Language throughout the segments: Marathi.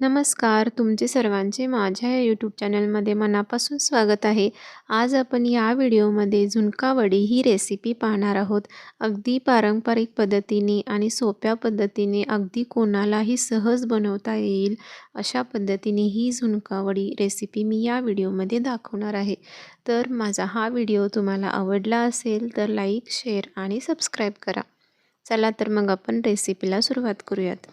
नमस्कार. तुमचे सर्वांचे माझ्या या यूट्यूब चॅनलमध्ये मनापासून स्वागत आहे. आज आपण या व्हिडिओमध्ये झुणकावडी ही रेसिपी पाहणार आहोत. अगदी पारंपरिक पद्धतीने आणि सोप्या पद्धतीने अगदी कोणालाही सहज बनवता येईल अशा पद्धतीने ही झुणकावडी रेसिपी मी या व्हिडिओमध्ये दाखवणार आहे. तर माझा हा व्हिडिओ तुम्हाला आवडला असेल तर लाईक शेअर आणि सबस्क्राईब करा. चला तर मग आपण रेसिपीला सुरुवात करूयात.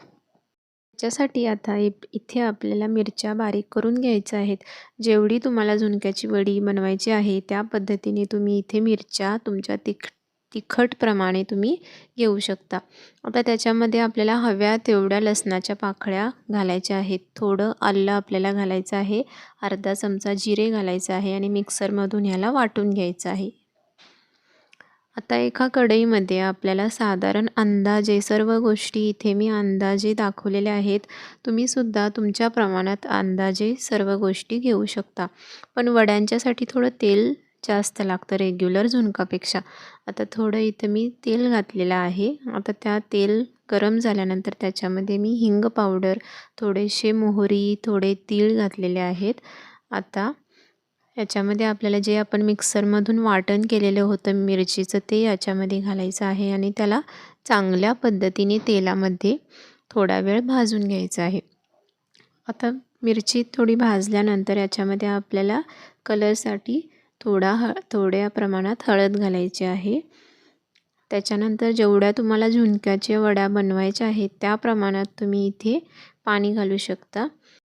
त्याच्यासाठी आता इथे आपल्याला मिरच्या बारीक करून घ्यायच्या आहेत. जेवढी तुम्हाला झुणक्याची वडी बनवायची आहे त्या पद्धतीने तुम्ही इथे मिरच्या तुमच्या तिख तिखटप्रमाणे तुम्ही घेऊ शकता. आता त्याच्यामध्ये आपल्याला हव्या तेवढ्या लसणाच्या पाकळ्या घालायच्या आहेत. थोडं आलं आपल्याला घालायचं आहे. अर्धा चमचा जिरे घालायचं आहे आणि मिक्सरमधून ह्याला वाटून घ्यायचं आहे. आता एका कढईमध्ये आपल्याला साधारण अंदाजे सर्व गोष्टी इथे मी अंदाजे दाखवलेल्या आहेत. तुम्हीसुद्धा तुमच्या प्रमाणात अंदाजे सर्व गोष्टी घेऊ शकता. पण वड्यांच्यासाठी थोडं तेल जास्त लागतं रेग्युलर झुणकापेक्षा. आता थोडं इथं मी तेल घातलेलं आहे. आता त्या तेल गरम झाल्यानंतर त्याच्यामध्ये मी हिंग पावडर थोडेसे मोहरी थोडे तीळ घातलेले आहेत. आता याच्यामध्ये आपल्याला जे आपण मिक्सरमधून वाटण केलेलं होतं मिरचीचं ते याच्यामध्ये घालायचं आहे आणि त्याला चांगल्या पद्धतीने तेलामध्ये थोडा वेळ भाजून घ्यायचं आहे. आता मिरची थोडी भाजल्यानंतर याच्यामध्ये आपल्याला कलरसाठी थोडा ह थोड्या प्रमाणात हळद घालायची आहे. त्याच्यानंतर जेवढ्या तुम्हाला झुणक्याच्या वड्या बनवायच्या आहेत त्या प्रमाणात तुम्ही इथे पाणी घालू शकता.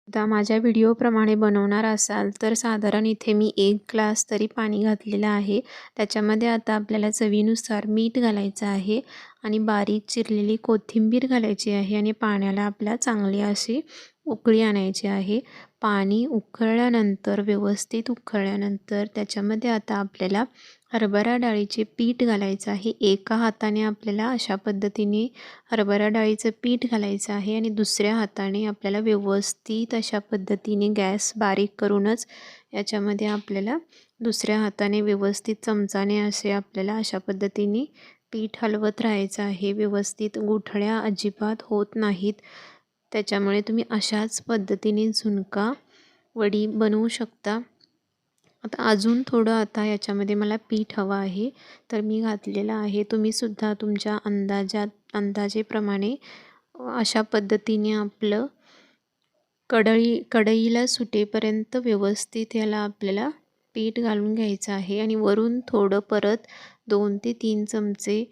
आता माझ्या व्हिडिओप्रमाणे बनवणार असाल तर साधारण इथे मी एक ग्लास तरी पाणी घातलेलं आहे. त्याच्यामध्ये आता आपल्याला चवीनुसार मीठ घालायचं आहे आणि बारीक चिरलेली कोथिंबीर घालायची आहे आणि पाण्याला आपल्या चांगली अशी उकळी आणायची आहे. पाणी उकळल्यानंतर व्यवस्थित उकळल्यानंतर त्याच्यामध्ये आता आपल्याला हरभरा डाळीचे पीठ घालायचं आहे. एका हाताने आपल्याला अशा पद्धतीने हरभरा डाळीचं पीठ घालायचं आहे आणि दुसऱ्या हाताने आपल्याला व्यवस्थित अशा पद्धतीने गॅस बारीक करूनच याच्यामध्ये आपल्याला दुसऱ्या हाताने व्यवस्थित चमचाने असे आपल्याला अशा पद्धतीने पीठ हलवत राहायचं आहे. व्यवस्थित गुठळ्या अजिबात होत नाहीत. त्याच्यामुळे तुम्ही अशाच पद्धतीने झुणका वडी बनवू शकता. आता अजून थोडं आता याच्यामध्ये मला पीठ हवं आहे. तर मी घातलेलं आहे. तुम्हीसुद्धा तुमच्या अंदाजात अंदाजेप्रमाणे अशा पद्धतीने आपलं कढई कढईला सुटेपर्यंत व्यवस्थित याला आपल्याला पीठ घालून घ्यायचं आहे. आणि वरून थोडं परत दोन ते तीन चमचे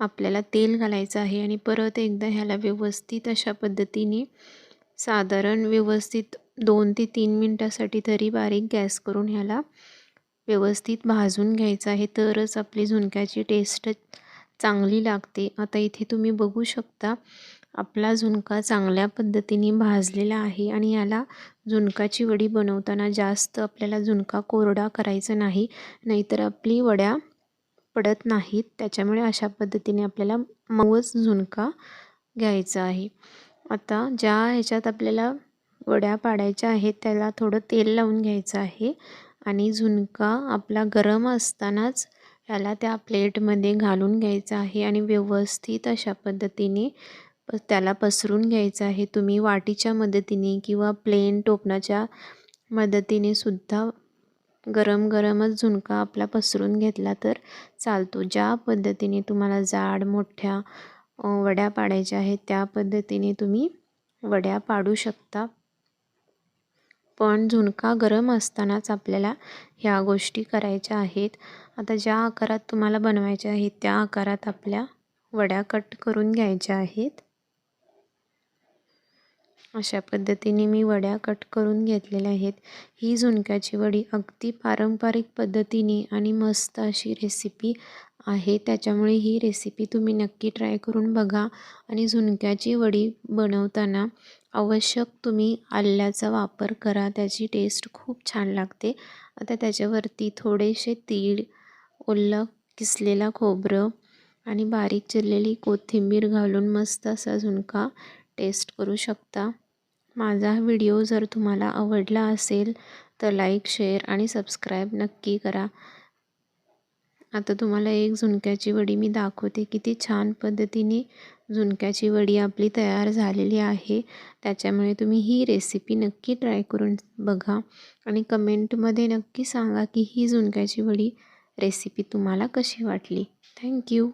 आपल्याला तेल घालायचं आहे. आणि परत एकदा ह्याला व्यवस्थित अशा पद्धतीने साधारण व्यवस्थित दोन ते तीन मिनटासाठी तरी बारीक गॅस करून ह्याला व्यवस्थित भाजून घ्यायचं आहे. तरच आपली झुणक्याची टेस्ट चांगली लागते. आता इथे तुम्ही बघू शकता आपला झुणका चांगल्या पद्धतीने भाजलेला आहे आणि याला झुणकाची वडी बनवताना जास्त आपल्याला झुणका कोरडा करायचा नाही नाहीतर आपली वड्या पडत नाहीत. त्याच्यामुळे अशा पद्धतीने आपल्याला मऊच झुणका घ्यायचा आहे. आता ज्या ह्याच्यात आपल्याला वड्या पाडायच्या आहेत त्याला थोडं तेल लावून घ्यायचं आहे आणि झुणका आपला गरम असतानाच याला त्या प्लेटमध्ये घालून घ्यायचा आहे आणि व्यवस्थित अशा पद्धतीने त्याला पसरून घ्यायचं आहे. तुम्ही वाटीच्या मदतीने किंवा प्लेन टोपणाच्या मदतीने सुद्धा गरम गरमच झुणका आपला पसरून घेतला तर चालतो. ज्या पद्धतीने तुम्हाला जाड मोठ्या वड्या पाडायच्या आहेत त्या पद्धतीने तुम्ही वड्या पाडू शकता. पण झुणका गरम असतानाच आपल्याला ह्या गोष्टी करायच्या आहेत. आता ज्या आकारात तुम्हाला बनवायच्या आहेत त्या आकारात आपल्या वड्या कट करून घ्यायच्या आहेत. अशा पद्धतीने मी वड्या कट करून घेतलेल्या आहेत. ही झुणक्याची वडी अगदी पारंपरिक पद्धतीने आणि मस्त अशी रेसिपी आहे. त्याच्यामुळे ही रेसिपी तुम्ही नक्की ट्राय करून बघा आणि झुणक्याची वडी बनवताना आवश्यक तुम्ही आल्याचा वापर करा. त्याची टेस्ट खूप छान लागते. आता त्याच्यावरती थोडेसे तीळ ओलं किसलेला खोबरं आणि बारीक चिरलेली कोथिंबीर घालून मस्त असा झुणका टेस्ट करू शकता. माझा व्हिडिओ जर तुम्हाला आवडला असेल तर लाईक शेअर आणि सबस्क्राईब नक्की करा. आता तुम्हाला एक झुणक्याची वडी मी दाखवते किती छान पद्धतीने झुणक्याची वडी आपली तयार झालेली आहे. त्याच्यामुळे तुम्ही ही रेसिपी नक्की ट्राय करून बघा आणि कमेंटमध्ये नक्की सांगा की ही झुणक्याची वडी रेसिपी तुम्हाला कशी वाटली. थँक्यू